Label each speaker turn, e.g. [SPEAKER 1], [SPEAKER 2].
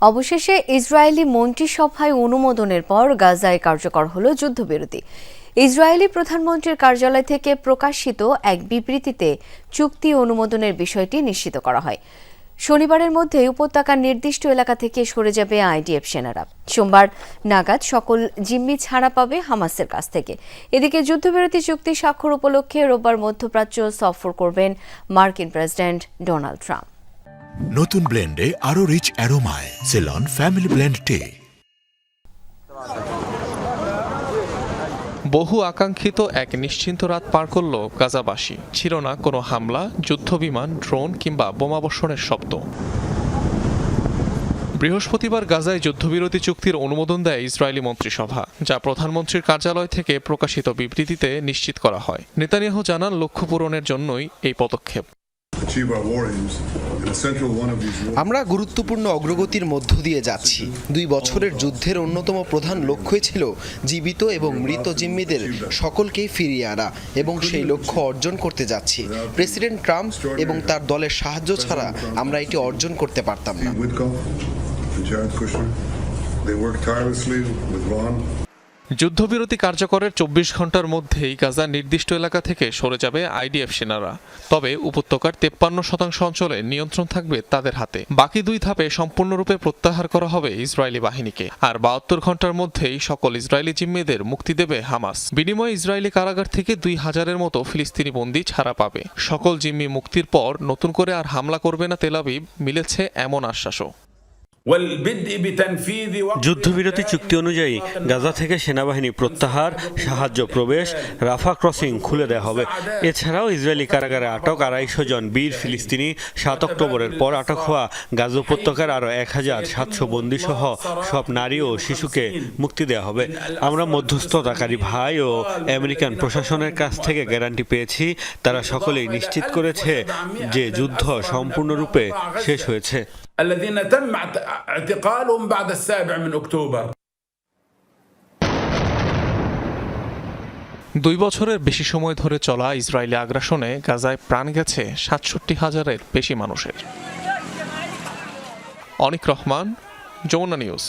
[SPEAKER 1] অবশেষে ইসরায়েলি মন্ত্রিসভায় অনুমোদনের পর গাজায় কার্যকর হল যুদ্ধবিরতি। ইসরায়েলি প্রধানমন্ত্রীর কার্যালয় থেকে প্রকাশিত এক বিবৃতিতে চুক্তি অনুমোদনের বিষয়টি নিশ্চিত করা হয়। শনিবারের মধ্যে উপত্যকার নির্দিষ্ট এলাকা থেকে সরে যাবে আইডিএফ সেনারা। সোমবার নাগাদ সকল জিম্মি ছাড়া পাবে হামাসের কাছ থেকে। এদিকে যুদ্ধবিরতি চুক্তি স্বাক্ষর উপলক্ষে রোববার মধ্যপ্রাচ্য সফর করবেন মার্কিন প্রেসিডেন্ট ডোনাল্ড ট্রাম্প।
[SPEAKER 2] নতুন ব্লেন্ডে আরও রিচ অ্যারোমায় সেলন ফ্যামিলি ব্লেন্ড টে
[SPEAKER 3] বহু আকাঙ্ক্ষিত এক নিশ্চিন্ত রাত পার করল গাজাবাসী। ছিল না কোনো হামলা, যুদ্ধবিমান, ড্রোন কিংবা বোমাবর্ষণের শব্দ। বৃহস্পতিবার গাজায় যুদ্ধবিরতি চুক্তির অনুমোদন দেয় ইসরায়েলি মন্ত্রিসভা, যা প্রধানমন্ত্রীর কার্যালয় থেকে প্রকাশিত বিবৃতিতে নিশ্চিত করা হয়। নেতানিয়াহু জানান, লক্ষ্য পূরণের জন্যই এই পদক্ষেপ।
[SPEAKER 4] আমরা গুরুত্বপূর্ণ অগ্রগতির মধ্য দিয়ে যাচ্ছি। দুই বছরের যুদ্ধের অন্যতম প্রধান লক্ষ্যই ছিল জীবিত এবং মৃত জিম্মিদের সকলকেই ফিরিয়ে আনা এবং সেই লক্ষ্য অর্জন করতে যাচ্ছি। প্রেসিডেন্ট ট্রাম্প এবং তার দলের সাহায্য ছাড়া আমরা এটি অর্জন করতে পারতাম না।
[SPEAKER 5] Witkoff and Jared Kushner. They worked tirelessly with Ron.
[SPEAKER 3] যুদ্ধবিরতি কার্যকরের চব্বিশ ঘণ্টার মধ্যেই গাজার নির্দিষ্ট এলাকা থেকে সরে যাবে আইডিএফ সেনারা। তবে উপত্যকার তেপ্পান্ন শতাংশ অঞ্চলে নিয়ন্ত্রণ থাকবে তাদের হাতে। বাকি দুই ধাপে সম্পূর্ণরূপে প্রত্যাহার করা হবে ইসরায়েলি বাহিনীকে। আর বাহাত্তর ঘণ্টার মধ্যেই সকল ইসরায়েলি জিম্মিদের মুক্তি দেবে হামাস। বিনিময়ে ইসরায়েলি কারাগার থেকে দুই হাজারের মতো ফিলিস্তিনি বন্দী ছাড়া পাবে। সকল জিম্মি মুক্তির পর নতুন করে আর হামলা করবে না তেলাবিব মিলেছে এমন আশ্বাসও।
[SPEAKER 6] যুদ্ধবিরতি চুক্তি অনুযায়ী গাজা থেকে সেনাবাহিনী প্রত্যাহার সাহায্য প্রবেশ রাফা ক্রসিং খুলে দেওয়া হবে। এছাড়াও ইসরায়েলি কারাগারে আটক আড়াইশো জন বীর ফিলিস্তিনি সাত অক্টোবরের পর আটক হওয়া গাজা উপত্যকার আরও এক হাজার সাতশো বন্দী সহ সব নারী ও শিশুকে মুক্তি দেওয়া হবে। আমরা মধ্যস্থতাকারী ভাই ও আমেরিকান প্রশাসনের কাছ থেকে গ্যারান্টি পেয়েছি। তারা সকলেই নিশ্চিত করেছে যে যুদ্ধ সম্পূর্ণরূপে শেষ হয়েছে।
[SPEAKER 7] الذين تم اعت- اعتقالهم بعد السابع من اكتوبر
[SPEAKER 3] দুই বছরের বেশি সময় ধরে চলা ইসরায়েলি আগ্রাসনে গাজায় প্রাণ গেছে সাতষট্টি হাজারের বেশি মানুষের অনিক রহমান যমুনা নিউজ